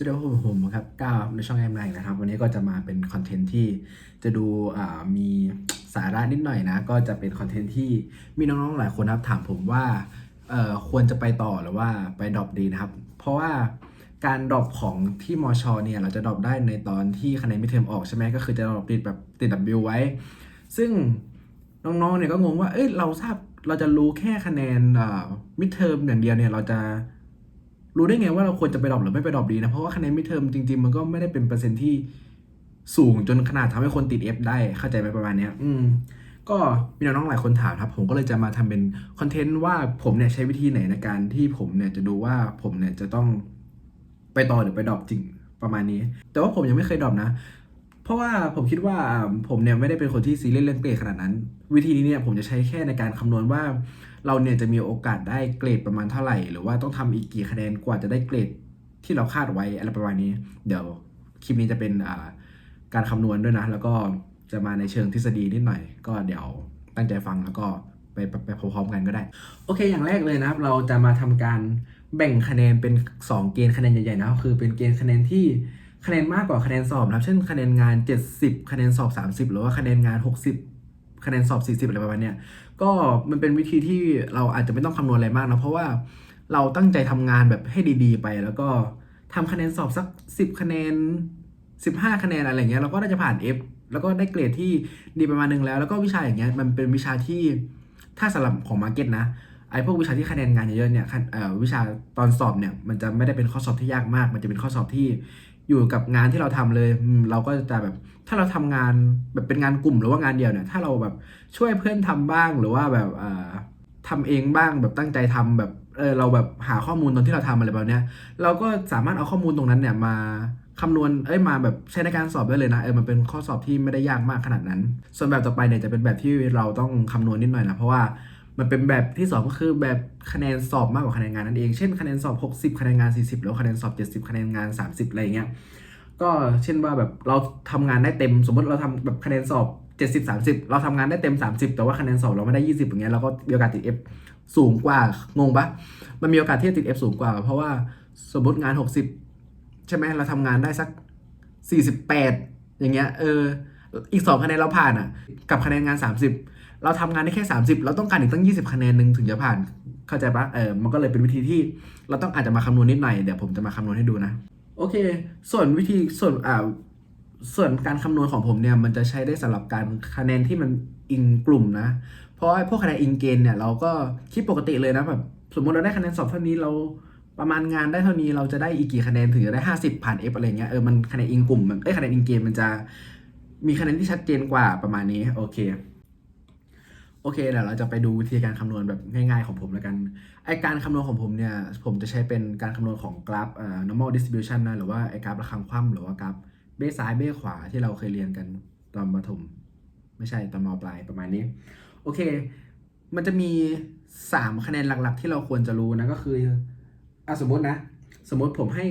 สวัสดีครับผมครับก้าวในช่องแอมไนนะครับ วันนี้ก็จะมาเป็นคอนเทนต์ที่จะดูมีสาระนิดหน่อยนะ ก็จะเป็นคอนเทนต์ที่มีน้องๆหลายคนครับถามผมว่าควรจะไปต่อหรือว่าไปดรอปดีนะครับ เพราะว่าการดรอปของที่มอชอเนี่ยเราจะดรอปได้ในตอนที่คะแนนมิเทอมออกใช่ไหมก็คือจะดรอปติดแบบติด W ไว้ ซึ่งน้องๆเนี่ยก็งงว่าเอ้ยเราทราบเราจะรู้แค่คะแนนมิเทอมอย่างเดียวเนี่ยเราจะ รู้ได้ไงว่าเราควรจะไปดรอปหรือไม่ไปดรอปดีนะ เพราะว่าคะแนนมิเทอมจริง ๆ มันก็ไม่ได้เป็นเปอร์เซ็นต์ที่สูงจนขนาดทำให้คนติด F ได้เข้าใจไหมประมาณเนี้ยอืมก็มีน้องๆหลายคนถามครับ ผมก็เลยจะมาทำเป็นคอนเทนต์ว่าผมเนี่ยใช้วิธีไหนในการที่ผมเนี่ยจะดูว่าผมเนี่ยจะต้องไปต่อหรือไปดรอปจริงประมาณนี้ แต่ว่าผมยังไม่เคยดรอปนะ เพราะว่าผมคิดว่าผมเนี่ยไม่ได้เป็นคนที่ซีเรียสเรื่องเกรดขนาดนั้น วิธีนี้เนี่ยผมจะใช้แค่ในการคำนวณว่า เราเนี่ยจะมีโอกาสได้เกรดประมาณเท่าไหร่ หรือว่าต้องทำอีกกี่คะแนนกว่าจะได้เกรดที่เราคาดไว้อะไรประมาณนี้ เดี๋ยวคลิปนี้จะเป็นการคำนวณด้วยนะ แล้วก็จะมาในเชิงทฤษฎีนิดหน่อย ก็เดี๋ยวตั้งใจฟังแล้วก็ไปไปพร้อมๆกันก็ได้ โอเค อย่างแรกเลยนะครับ เราจะมาทำการแบ่งคะแนนเป็น 2 เกณฑ์คะแนนใหญ่ๆนะคือเป็นเกณฑ์คะแนนที่คะแนนมากกว่าคะแนนสอบนะครับ เช่นคะแนนงาน 70 คะแนนสอบ 30 หรือว่าคะแนนงาน 60 คะแนนสอบ 40 อะไรประมาณเนี้ย ก็มันเป็นวิธีที่เราอาจจะไม่ต้องคำนวณอะไรมากนะเพราะว่าเราตั้งใจทำงานแบบให้ดีๆ ไป แล้วก็ทำคะแนนสอบสัก 10 คะแนน 15 คะแนนอะไรเงี้ยเราก็น่าจะผ่าน F แล้วก็ได้เกรดที่ดีประมาณนึงแล้ว แล้วก็วิชาอย่างเงี้ยมันเป็นวิชาที่ถ้าสำหรับของมาร์เก็ตนะไอ้พวกวิชาที่คะแนนงานเยอะๆเนี่ยวิชาตอนสอบเนี่ยมันจะไม่ได้เป็นข้อสอบที่ยากมาก มันจะเป็นข้อสอบที่อยู่กับงานที่เราทำเลย เราก็จะแบบ ถ้าเราทำงานแบบเป็นงานกลุ่มหรือว่างานเดียวเนี่ย ถ้าเราแบบช่วยเพื่อนทำบ้างหรือว่าแบบเอ่อทำเองบ้างแบบตั้งใจทำแบบเออเราแบบหาข้อมูลตอนที่เราทำอะไรแบบเนี้ยเราก็สามารถเอาข้อมูลตรงนั้นเนี่ยมาคำนวณเอ้ยมาแบบใช้ในการสอบได้เลยนะเออมันเป็นข้อสอบที่ไม่ได้ยากมากขนาดนั้น ส่วนแบบต่อไปเนี่ยจะเป็นแบบที่เราต้องคำนวณนิดหน่อยนะเพราะว่ามันเป็นแบบที่ 2 ก็คือแบบคะแนนสอบมากกว่าคะแนนงานนั่นเอง เช่นคะแนนสอบ 60 คะแนนงาน 40 แล้วคะแนนสอบ 70 คะแนนงาน 30 อะไรอย่างเงี้ย ก็เช่นว่าแบบเราทำงานได้เต็ม สมมติเราทำแบบคะแนนสอบ 70 30 เราทำงานได้เต็ม 30 แต่ว่าคะแนนสอบเราไม่ได้ 20 อย่างเงี้ยเราก็มีโอกาสติด F สูงกว่างงปะมันมีโอกาสที่จะติด F สูงกว่า เพราะว่าสมมติงาน 60 ใช่ไหมเราทำงานได้สัก 48 อย่างเงี้ยเอออีก 2 คะแนนเราผ่านอะ กับคะแนนงาน 30 เราทำงานได้แค่ 30 เราต้องการอีกตั้ง 20 คะแนนหนึ่งถึงจะผ่านเข้าใจปะเออมันก็เลยเป็นวิธีที่เราต้องอาจจะมาคำนวณนิดหน่อยเดี๋ยวผมจะมาคำนวณให้ดูนะ โอเค ส่วนวิธีส่วนอ่าส่วนการคำนวณของผมเนี่ยมันจะใช้ได้สำหรับการคะแนนที่มันอิงกลุ่มนะ เพราะพวกคะแนนอิงเกณฑ์เนี่ยเราก็คิดปกติเลยนะแบบสมมติเราได้คะแนนสอบเท่านี้เราประมาณงานได้เท่านี้เราจะได้อีกกี่คะแนนถึงจะได้ 50 ผ่าน F อะไรเงี้ยเออมันคะแนนอิงกลุ่มมันเอ้ยคะแนนอิงเกณฑ์มันจะมีคะแนนที่ชัดเจนกว่าประมาณนี้โอเค อเคเดี๋ยวเราจะไปดูวิธีการคำนวณแบบง่ายๆของผมแล้วกันไอการคำนวณของผมเนี่ยผมจะใช้เป็นการคำนวณของกราฟเอ่อ normal distribution นะหรือว่าไอกราฟระฆังคว่ำหรือว่ากราฟเบ้ซ้ายเบ้ขวาที่เราเคยเรียนกันตอนประถมไม่ใช่ตอนมปลายประมาณนี้โอเค มันจะมี 3 คะแนนหลักๆ ที่เราควรจะรู้นะก็คืออะสมมตินะ สมมติผมให้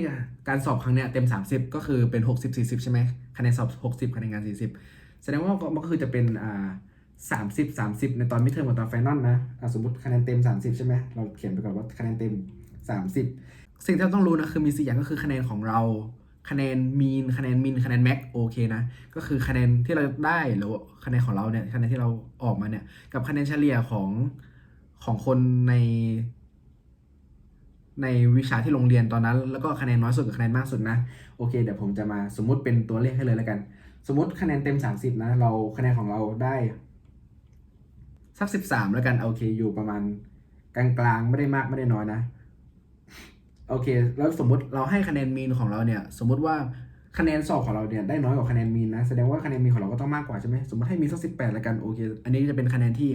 การสอบครั้งเนี้ยเต็ม 30 ก็คือเป็น 60 40 ใช่ไหมคะแนนสอบ 60 คะแนนงาน 40 แสดงว่ามันก็คือจะเป็นอ่า 30 30 ในตอนมิดเทอมกับตอนไฟนอลนะสมมติคะแนนเต็ม 30 ใช่ไหมเราเขียนไปก่อนว่าคะแนนเต็ม 30 สิ่งที่เราต้องรู้นะคือมีสี่อย่างก็คือคะแนนของเราคะแนนมีนคะแนนมินคะแนนแม็กโอเคนะก็คือคะแนนที่เราได้หรือคะแนนของเราเนี่ยคะแนนที่เราออกมาเนี่ยกับคะแนนเฉลี่ยของของคนใน ในวิชาที่โรงเรียนตอนนั้น แล้วก็คะแนนน้อยสุดกับคะแนนมากสุดนะโอเคเดี๋ยวผมจะมาสมมุติเป็นตัวเลขให้เลยแล้วกัน สมมติคะแนนเต็ม 30 นะ เราคะแนนของเราได้ สัก13แล้วกันโอเคอยู่ประมาณกลางๆ ไม่ได้มากไม่ได้น้อยนะ โอเค แล้วสมมติเราให้คะแนนมีนของเราเนี่ย สมมติว่าคะแนนสอบของเราเนี่ยได้น้อยกว่าคะแนนมีนนะแสดงว่าคะแนนมีนของเราก็ต้องมากกว่าใช่ไหมสมมติให้มีสักสิบแปดแล้วกันโอเค อันนี้จะเป็นคะแนนที่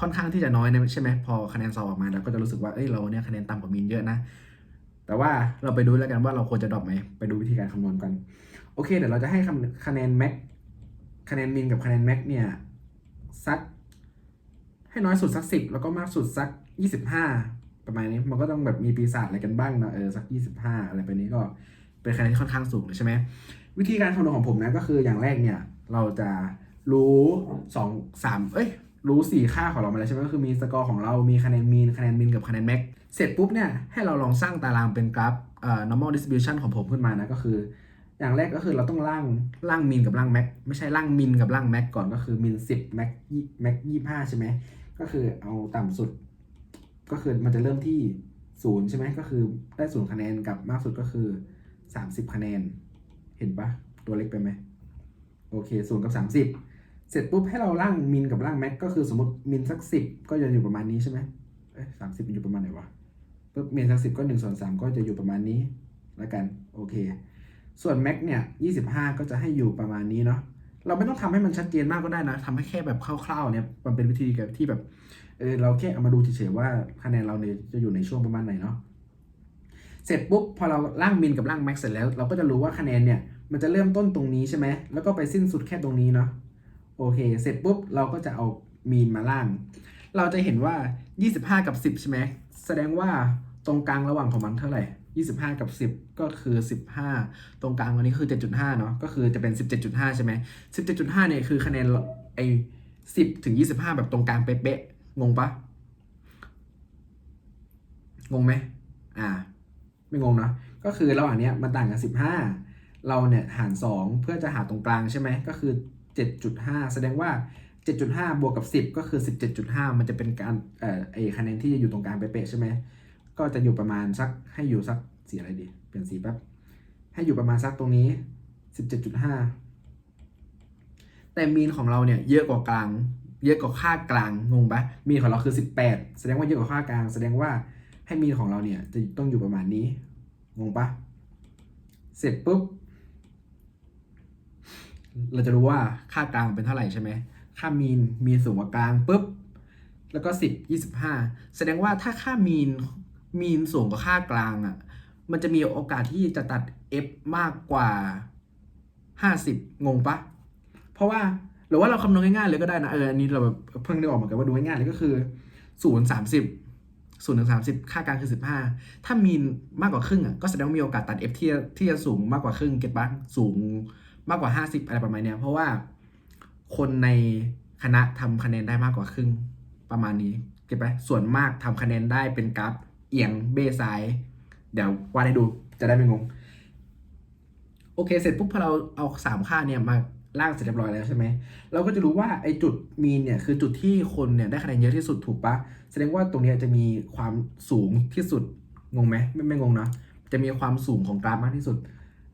ค่อนข้างที่จะน้อยนะใช่ไหมพอคะแนนสอบออกมาเราก็จะรู้สึกว่าเอ้ยเราเนี่ยคะแนนต่ำกว่ามีนเยอะนะแต่ว่าเราไปดูแล้วกันว่าเราควรจะดรอปไหมไปดูวิธีการคำนวณกัน โอเคเดี๋ยวเราจะให้คำคะแนนแม็กคะแนนมินกับคะแนนแม็กเนี่ยสัก ให้น้อยสุดสักสิบแล้วก็มากสุดสักยี่สิบห้าประมาณนี้มันก็ต้องแบบมีปีศาจอะไรกันบ้างนะเออสักยี่สิบห้าอะไรไปนี้ก็เป็นคะแนนที่ค่อนข้างสูงเลยใช่ไหมวิธีการคำนวณของผมนะก็คืออย่างแรกเนี่ยเราจะรู้สองสามเอ้ยรู้สี่ค่าของเรามาแล้วใช่ไหมก็คือมีสกอร์ของเรามีคะแนนมีนคะแนนมินกับคะแนนแม็กเสร็จปุ๊บเนี่ยให้เราลองสร้างตารางเป็นกราฟเอ่อ normal distribution ของผมขึ้นมานะก็คือ อย่างแรกก็คือเราต้องล่างล่างมินกับล่างแม็กไม่ใช่ล่างมินกับล่างแม็กก่อนก็คือมินสิบแม็กแม็กยี่ห้าใช่ไหม ก็คือเอาต่ำสุด ก็คือมันจะเริ่มที่ศูนย์ใช่ไหมก็คือได้ศูนย์คะแนนกับมากสุดก็คือสามสิบคะแนน เห็นปะตัวเล็กไปไหมโอเคศูนย์กับสามสิบเสร็จปุ๊บให้เราล่างมินกับล่างแม็กก็คือสมมติมินสักสิบก็จะอยู่ประมาณนี้ใช่ไหมเอ้ยสามสิบอยู่ประมาณไหนวะปุ๊บมินสักสิบก็หนึ่งส่วนสามก็จะอยู่ประมาณนี้แล้วกันโอเค ส่วนแม็กเนี่ยยี่สิบห้าก็จะให้อยู่ประมาณนี้เนาะ เราไม่ต้องทำให้มันชัดเจนมากก็ได้นะทำให้แค่แบบคร่าวๆเนี่ยมันเป็นวิธีแบบที่แบบเออเราแค่เอามาดูเฉยๆว่าคะแนนเราเนี่ยจะอยู่ในช่วงประมาณไหนเนาะเสร็จปุ๊บพอเราล่างมินกับล่างแม็กเสร็จแล้ว เราก็จะรู้ว่าคะแนนเนี่ยมันจะเริ่มต้นตรงนี้ใช่ไหมแล้วก็ไปสิ้นสุดแค่ตรงนี้เนาะโอเค เสร็จปุ๊บเราก็จะเอามีนมาล่าง เราจะเห็นว่า 25 กับ 10 ใช่ไหมแสดงว่าตรงกลางระหว่างของมันเท่าไหร่ 25 กับ 10 ก็คือ 15 ตรงกลางอันนี้คือ 7.5 เนาะก็คือจะเป็น 17.5 ใช่ไหม17.5 เนี่ยคือคะแนนไอ้10 ถึง 25 แบบตรงกลางเป๊ะๆงงปะงงไหมอ่า ไม่งงเนาะก็คือระหว่างเนี้ยมันต่างกัน 15 เราเนี่ยหาร 2 เพื่อจะหาตรงกลางใช่ไหมก็คือ 7.5 แสดงว่า 7.5 บวกกับ 10 ก็คือ 17.5 มันจะเป็นการเอ่อไอคะแนนที่จะอยู่ตรงกลางเป๊ะๆใช่ไหม ก็จะอยู่ประมาณสักให้อยู่สักสีอะไรดีเปลี่ยนสีแป๊บให้อยู่ประมาณสักตรงนี้ 17.5 แต่มีนของเราเนี่ยเยอะกว่ากลาง เยอะกว่าค่ากลางงงปะมีนของเราคือ 18 แสดงว่าเยอะกว่าค่ากลาง แสดงว่าให้มีนของเราเนี่ยจะต้องอยู่ประมาณนี้งงปะเสร็จปุ๊บเราจะรู้ว่าค่ากลางเป็นเท่าไหร่ใช่ไหมค่ามีนมีนสูงกว่ากลางปุ๊บแล้วก็สิบยี่สิบห้าแสดงว่าถ้าค่ามีน มีนสูงกว่าค่ากลางอะ มันจะมีโอกาสที่จะตัด f มากกว่าห้าสิบงงปะ เพราะว่าหรือว่าเราคำนวณง่ายๆเลยก็ได้นะ เออ อันนี้เราแบบเพิ่งได้ออกเหมือนกันว่าดูง่ายๆเลยก็คือศูนย์สามสิบศูนย์ถึงสามสิบค่ากลางคือสิบห้าถ้ามีนมากกว่าครึ่งอะก็แสดงว่ามีโอกาสตัด f ที่จะที่จะสูงมากกว่าครึ่งเก็ตปะสูงมากกว่าห้าสิบอะไรประมาณเนี้ยเพราะว่าคนในคณะทำคะแนนได้มากกว่าครึ่งประมาณนี้เก็ตปะส่วนมากทำคะแนนได้เป็นกราฟ เอียงเบซ้าย เดี๋ยววาดให้ดูจะได้ไม่งง โอเค เสร็จปุ๊บพอเราเอาสามค่าเนี่ยมาล่างเสร็จเรียบร้อยแล้วใช่ไหม เราก็จะรู้ว่าไอ้จุดมีนเนี่ยคือจุดที่คนเนี่ยได้คะแนนเยอะที่สุดถูกปะแสดงว่าตรงเนี้ยจะมีความสูงที่สุดงงไหมไม่ไม่งงนะจะมีความสูงของกราฟมากที่สุด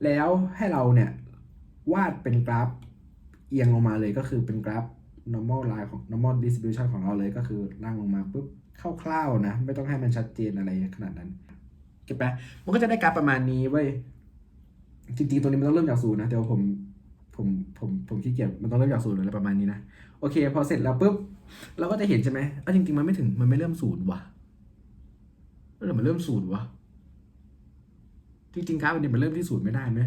แล้วให้เราเนี่ยวาดเป็นกราฟเอียงลงมาเลยก็คือเป็นกราฟ normal line ของ normal distribution ของเราเลยก็คือล่างลงมาปุ๊บ คร่าวๆนะ ไม่ต้องให้มันชัดเจนอะไรขนาดนั้นเก็บไปมันก็จะได้กราฟประมาณนี้เว้ยจริงๆตัวนี้มันต้องเริ่มจากศูนย์นะแต่ว่าผมผมผมผมขี้เกียจมันต้องเริ่มจากศูนย์อะไรประมาณนี้นะโอเค พอเสร็จแล้วปุ๊บเราก็จะเห็นใช่ไหมอะจริง ๆ มันไม่ถึงมันไม่เริ่มศูนย์ว่ะเออมันเริ่มศูนย์ว่ะจริงๆกราฟมันเนี่ยมันเริ่มที่ศูนย์ไม่ได้ไหม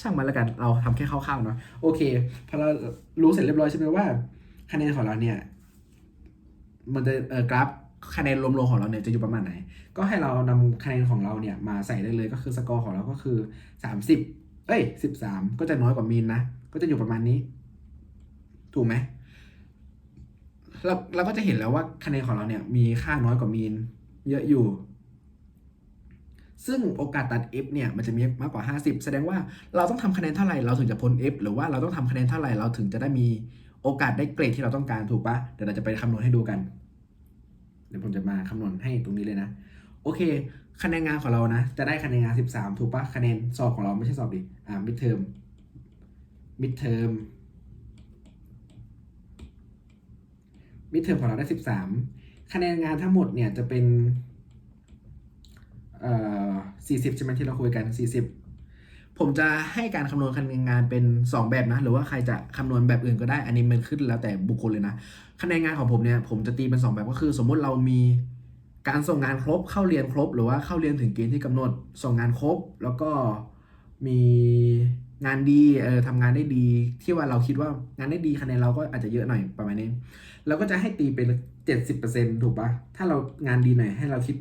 ช่างมันแล้วกันเราทำแค่คร่าวๆเนาะโอเคพอเรารู้เสร็จเรียบร้อยใช่ไหมว่าคะแนนของเราเนี่ย มันจะเออกราฟคะแนนรวมๆของเราเนี่ยจะอยู่ประมาณไหน ก็ให้เรานำคะแนนของเราเนี่ยมาใส่ได้เลยก็คือสกอร์ของเราก็คือสามสิบเอ้ยสิบสามก็จะน้อยกว่ามีนนะ ก็จะอยู่ประมาณนี้ ถูกไหมเราเราก็จะเห็นแล้วว่าคะแนนของเราเนี่ยมีค่าน้อยกว่ามีน เยอะอยู่ ซึ่งโอกาสตัด f เนี่ยมันจะมีมากกว่า 50 แสดงว่าเราต้องทำคะแนนเท่าไหร่เราถึงจะพ้น f หรือว่าเราต้องทำคะแนนเท่าไหร่เราถึงจะได้มี โอกาสได้เกรดที่เราต้องการถูกปะเดี๋ยวเราจะไปคำนวณให้ดูกัน เดี๋ยวผมจะมาคำนวณให้ตรงนี้เลยนะ โอเค คะแนนงานของเรานะ จะได้คะแนนงาน 13 ถูกปะคะแนนสอบของเราไม่ใช่สอบดิอ่ามิดเทอมมิดเทอมมิดเทอมของเราได้ 13 คะแนนงานทั้งหมดเนี่ยจะเป็นเอ่อ40ใช่ไหมที่เราคุยกัน 40 ผมจะให้การคำนวณคะแนนงานเป็น 2 แบบนะ หรือว่าใครจะคำนวณแบบอื่นก็ได้ อันนี้มันขึ้นแล้วแต่บุคคลเลยนะคะแนนงานของผมเนี่ยผมจะตีเป็น 2 แบบก็คือ สมมติเรามีการส่งงานครบเข้าเรียนครบ หรือว่าเข้าเรียนถึงเกณฑ์ที่กำหนดส่งงานครบ แล้วก็มีงานดีเออทำงานได้ดีที่ว่าเราคิดว่างานได้ดีคะแนนเราก็อาจจะเยอะหน่อยประมาณนี้เราก็จะให้ตีเป็นเจ็ดสิบเปอร์เซ็นถูกปะถ้าเรางานดีหน่อยให้เราคิด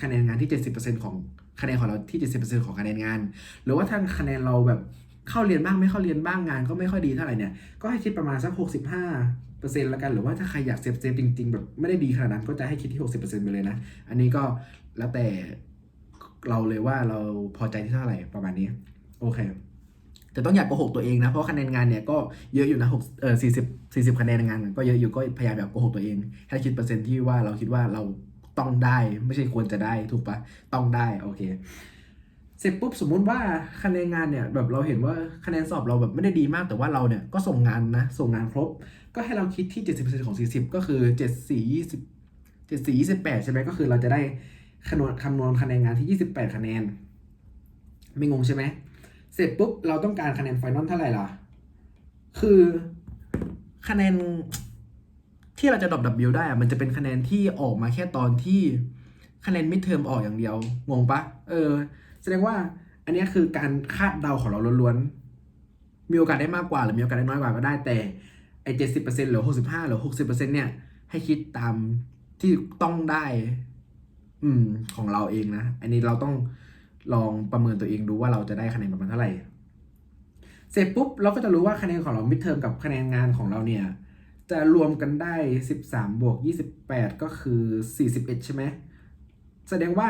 คะแนนงานที่เจ็ดสิบเปอร์เซ็นของ คะแนนของเราที่เจ็ดสิบเปอร์เซ็นของคะแนนงาน หรือว่าถ้าคะแนนเราแบบเข้าเรียนบ้างไม่เข้าเรียนบ้างงาน ก็ไม่ค่อยดีเท่าไหร่เนี่ย ก็ให้คิดประมาณสักหกสิบห้าเปอร์เซ็นต์ละกัน หรือว่าถ้าใครอยากเซฟเซฟจริง ๆ แบบไม่ได้ดีขนาดนั้นก็จะให้คิดที่หกสิบเปอร์เซ็นต์ไปเลยนะ อันนี้ก็แล้วแต่เราเลยว่าเราพอใจที่เท่าไหร่ประมาณนี้ โอเคแต่ต้องอย่ากโกหกตัวเองนะ เพราะคะแนนงานเนี่ยก็เยอะอยู่นะหกเออสี่สิบสี่สิบคะแนนงานก็เยอะอยู่ก็พยายามอย่าโกหกตัวเองให้คิดเปอร์เซ็นต์ที่ว่าเราคิดว่าเรา ต้องได้ไม่ใช่ควรจะได้ถูกปะต้องได้โอเค เสร็จปุ๊บสมมุติว่าคะแนนงานเนี่ยแบบเราเห็นว่าคะแนนสอบเราแบบไม่ได้ดีมากแต่ว่าเราเนี่ยก็ส่งงานนะส่งงานครบ ก็ให้เราคิดที่ 70%ของ 40 ก็คือ74 20 74 28 ใช่ไหมก็คือเราจะได้คำนวณคำนวณคะแนนงานที่ 28 คะแนน ไม่งงใช่ไหมเสร็จปุ๊บเราต้องการคะแนนไฟนอลเท่าไหร่ล่ะ คือคะแนน ที่เราจะดรอปดับบิลได้อะมันจะเป็นคะแนนที่ออกมาแค่ตอนที่คะแนนมิดเทอมออกอย่างเดียว งงปะเออ แสดงว่าอันนี้คือการคาดเดาของเราล้วนๆ มีโอกาสได้มากกว่าหรือมีโอกาสได้น้อยกว่าก็ได้ แต่ไอ้เจ็ดสิบเปอร์เซ็นต์หรือหกสิบห้าหรือหกสิบเปอร์เซ็นต์เนี่ย ให้คิดตามที่ต้องได้ อืม ของเราเองนะ อันนี้เราต้องลองประเมินตัวเองดูว่าเราจะได้คะแนนประมาณเท่าไหร่ เสร็จปุ๊บเราก็จะรู้ว่าคะแนนของเรามิดเทอมกับคะแนนงานของเราเนี่ย จะรวมกันได้ 13 บวก 28 ก็คือ 41 ใช่ไหม แสดงว่า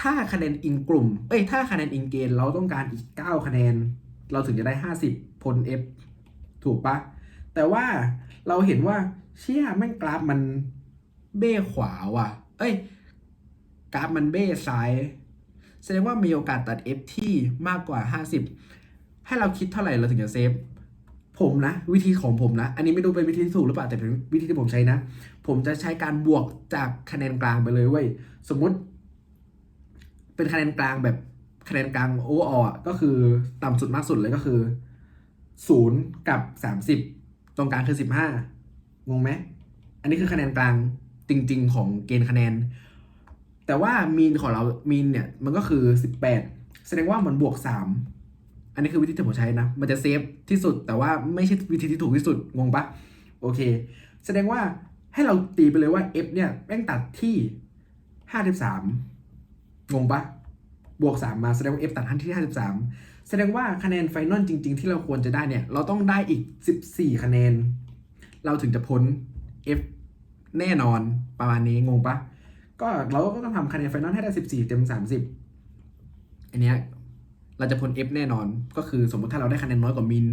ถ้าคะแนนอิงกลุ่ม เอ้ย ถ้าคะแนนอิงเกณฑ์เราต้องการอีก 9 คะแนน เราถึงจะได้ 50พล F ถูกปะ แต่ว่าเราเห็นว่าเชี่ยแม่งกราฟมันเบ้ขวาว่ะ เอ้ย กราฟมันเบ้ซ้าย แสดงว่ามีโอกาสตัด F ที่มากกว่า 50 ให้เราคิดเท่าไหร่เราถึงจะเซฟ ผมนะ วิธีของผมนะ อันนี้ไม่รู้เป็นวิธีที่ถูกหรือเปล่าแต่เป็นวิธีที่ผมใช้นะ ผมจะใช้การบวกจากคะแนนกลางไปเลยเว้ยสมมุติ เป็นคะแนนกลางแบบคะแนนกลางโอเวอร์ก็คือต่ำสุดมากสุดเลยก็คือศูนย์กับสามสิบตรงกลางคือสิบห้างงไหมอันนี้คือคะแนนกลางจริง ๆ ของเกณฑ์คะแนน แต่ว่ามีนของเรามีนเนี่ยมันก็คือสิบแปดแสดงว่ามันบวกสาม นนี้คือวิธีที่ผมใช้นะ มันจะเซฟที่สุด แต่ว่าไม่ใช่วิธีที่ถูกที่สุด งงปะโอเค แสดงว่าให้เราตีไปเลยว่า f เนี่ยแม่งตัดที่ห้าสิบสามงงปะบวกสามมาแสดงว่า f ตัดที่ห้าสิบสามแสดงว่าคะแนนไฟนอลจริง ๆ ที่เราควรจะได้เนี่ย เราต้องได้อีกสิบสี่คะแนน เราถึงจะพ้น f แน่นอนประมาณนี้งงปะก็เราก็ต้องทำคะแนนไฟนอลให้ได้สิบสี่เต็มสามสิบอันเนี้ย เราจะพ้น f แน่นอน ก็คือสมมติถ้าเราได้คะแนนน้อยกว่ามิน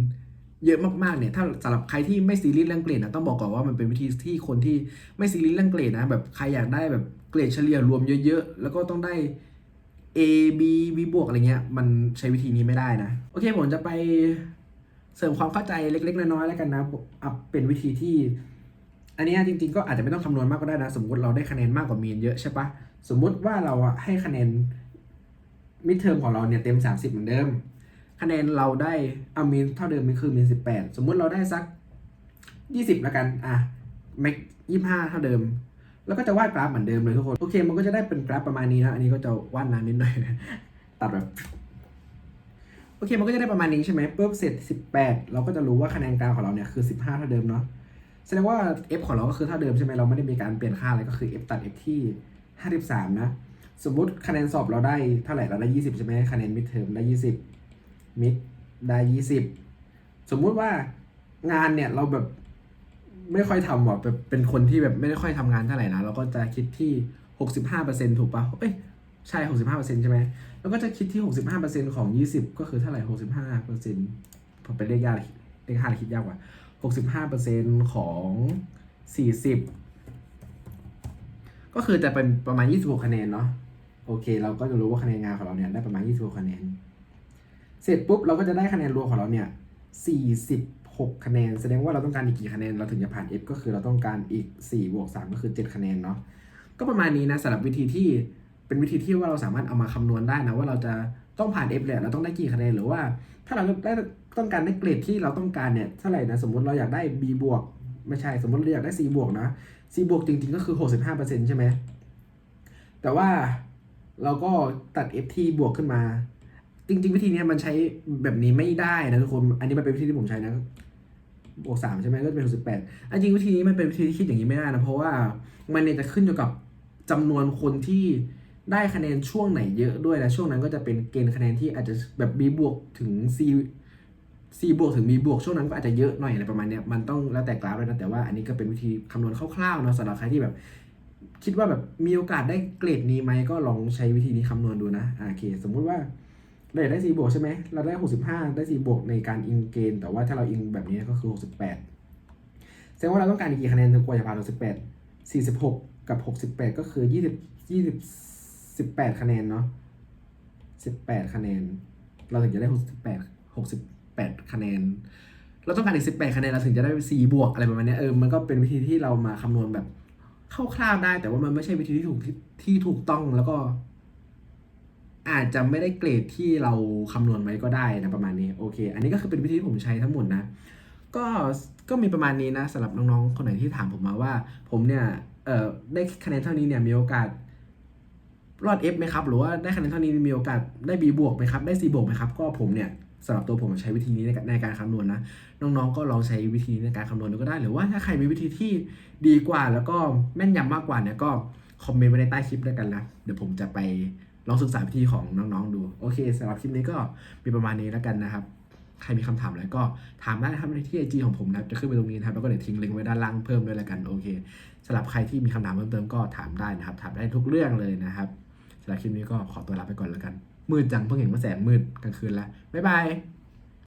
เยอะมากๆเนี่ย ถ้าสำหรับใครที่ไม่ซีรียสเรื่องเกรดนะ ต้องบอกก่อนว่ามันเป็นวิธีที่คนที่ไม่ซีรียสเรื่องเกรดนะ แบบใครอยากได้แบบเกรดเฉลี่ยรวมเยอะๆ แล้วก็ต้องได้ A B B บวกอะไรเงี้ย มันใช้วิธีนี้ไม่ได้นะ โอเค ผมจะไปเสริมความเข้าใจเล็ก ๆ น้อยๆ แล้วกันนะอัพเป็นวิธีที่ อันนี้จริง ๆ ก็อาจจะไม่ต้องคำนวณมากก็ได้นะ สมมติเราได้คะแนนมากกว่ามีนเยอะใช่ปะสมมุติว่าเราอะให้คะแนน มิดเทอมของเราเนี่ยเต็ม 30 เหมือนเดิม คะแนนเราได้เอามีนเท่าเดิมมันคือมีนสิบแปดสมมุติเราได้สักยี่สิบละกันอะแม็กยี่ห้าเท่าเดิม แล้วก็จะวาดกราฟเหมือนเดิมเลยทุกคนโอเค มันก็จะได้เป็นกราฟประมาณนี้นะอันนี้ก็จะวาดนานนิดหน่อยตัดแบบโอเค มันก็จะได้ประมาณนี้ใช่ไหมปุ๊บเสร็จสิบแปดเราก็จะรู้ว่าคะแนนกลางของเราเนี่ยคือสิบห้าเท่าเดิมเนาะแสดงว่า f ของเราก็คือเท่าเดิมใช่ไหมเราไม่ได้มีการเปลี่ยนค่าอะไรก็คือ f ตัด f ที่ห้าสิบสามนะ สมมติคะแนนสอบเราได้เท่าไหร่เราได้ยี่สิบใช่ไหมคะแนนมิดเทอมได้ยี่สิบมิดได้ยี่สิบสมมุติว่างานเนี่ยเราแบบไม่ค่อยทำว่ะแบบเป็นคนที่แบบไม่ได้ค่อยทำงานเท่าไหร่นะเราก็จะคิดที่หกสิบห้าเปอร์เซ็นถูกปะเอ้ยใช่หกสิบห้าเปอร์เซ็นใช่ไหมแล้วก็จะคิดที่หกสิบห้าเปอร์เซ็นของยี่สิบก็คือเท่าไหร่หกสิบห้าเปอร์เซ็นผมเป็นเลขยากเลขห้าคิดยากกว่าหกสิบห้าเปอร์เซ็นของสี่สิบก็คือจะเป็นประมาณยี่สิบหกคะแนนเนาะ โอเค เราก็จะรู้ว่าคะแนนงานของเราเนี่ยได้ประมาณยี่สิบหกคะแนน เสร็จปุ๊บเราก็จะได้คะแนนรวมของเราเนี่ย46 คะแนน แสดงว่าเราต้องการอีกกี่คะแนนเราถึงจะผ่าน F ก็คือเราต้องการอีก4บวก3ก็คือ 7 คะแนนเนาะ ก็ประมาณนี้นะสำหรับวิธีที่เป็นวิธีที่ว่าเราสามารถเอามาคำนวณได้นะว่าเราจะต้องผ่าน F เลยเราต้องได้กี่คะแนนหรือว่า ถ้าเราได้ต้องการได้เกรดที่เราต้องการเนี่ยเท่าไหร่นะสมมติเราอยากได้ B บวกไม่ใช่สมมติเราอยากได้ C บวกนะ C บวกจริงๆก็คือ 65%ใช่ไหมแต่ว่า เราก็ตัด F ที่บวกขึ้นมา จริง ๆ วิธีนี้มันใช้แบบนี้ไม่ได้นะทุกคน อันนี้มันเป็นวิธีที่ผมใช้นะบวกสามใช่ไหมก็จะเป็นหกสิบแปดอันจริงวิธีนี้มันเป็นวิธีที่คิดอย่างนี้ไม่ได้นะเพราะว่ามันเนี่ยจะขึ้นอยู่กับจำนวนคนที่ได้คะแนนช่วงไหนเยอะด้วยนะช่วงนั้นก็จะเป็นเกณฑ์คะแนนที่อาจจะแบบ B บวกถึง C C บวกถึง B บวกช่วงนั้นก็อาจจะเยอะหน่อยอะไรประมาณเนี้ยมันต้องแล้วแต่กราฟด้วยนะแต่ว่าอันนี้ก็เป็นวิธีคำนวณคร่าวๆเนาะสำหรับใครที่แบบ คิดว่าแบบมีโอกาสได้เกรดนี้ไหมก็ลองใช้วิธีนี้คำนวณดูนะโอเค สมมุติว่าเราได้สี่บวกใช่ไหมเราได้หกสิบห้าได้สี่บวกในการอิงเกณฑ์แต่ว่าถ้าเราอิงแบบนี้ก็คือหกสิบแปดแสดงว่าเราต้องการกี่คะแนนถึงกว่าจะผ่านหกสิบแปดสี่สิบหกกับหกสิบแปดก็คือยี่สิบยี่สิบสิบแปดคะแนนเนาะสิบแปดคะแนน เราถึงจะได้หกสิบแปดหกสิบแปดคะแนน เราต้องการอีกสิบแปดคะแนนเราถึงจะได้สี่บวกอะไรประมาณนี้เออมันก็เป็นวิธีที่เรามาคำนวณแบบ คร่าวๆได้ แต่ว่ามันไม่ใช่วิธีที่ถูกที่ที่ถูกต้องแล้วก็ อาจจะไม่ได้เกรดที่เราคำนวณไว้ก็ได้นะประมาณนี้โอเค อันนี้ก็คือเป็นวิธีที่ผมใช้ทั้งหมดนะก็ก็มีประมาณนี้นะสำหรับน้องๆคนไหนที่ถามผมมาว่า ผมเนี่ยเอ่อได้คะแนนเท่านี้เนี่ยมีโอกาสรอด F ไหมครับ หรือว่าได้คะแนนเท่านี้มีโอกาสได้ B บวกไหมครับ ได้ C บวกไหมครับ ก็ผมเนี่ย สำหรับตัวผมใช้วิธีนี้ในการในการคำนวณนะน้องๆก็ลองใช้วิธีนี้ในการคำนวณดูก็ได้ หรือว่าถ้าใครมีวิธีที่ดีกว่า แล้วก็แม่นยำมากกว่าเนี่ยก็คอมเมนต์ไว้ในใต้คลิปด้วยกันนะเดี๋ยวผมจะไปลองศึกษาวิธีของน้องๆดูโอเคสำหรับคลิปนี้ก็มีประมาณนี้แล้วกันนะครับใครมีคำถามอะไรก็ถามได้นะครับในที่ไอจีของผมนะครับจะขึ้นไปตรงนี้นะครับแล้วก็เดี๋ยวทิ้งลิงก์ไว้ด้านล่างเพิ่มด้วยแล้วกันโอเคสำหรับใครที่มีคำถามเพิ่มเติมก็ถามได้นะครับถามได้ทุกเรื่องเลยนะครับสำหรับคลิปนี้ก็ขอตัวลาไปก่อนแล้วกัน มืดจังเพิ่งเห็นว่าแสงมืดกลางคืนแล้วบ๊ายบาย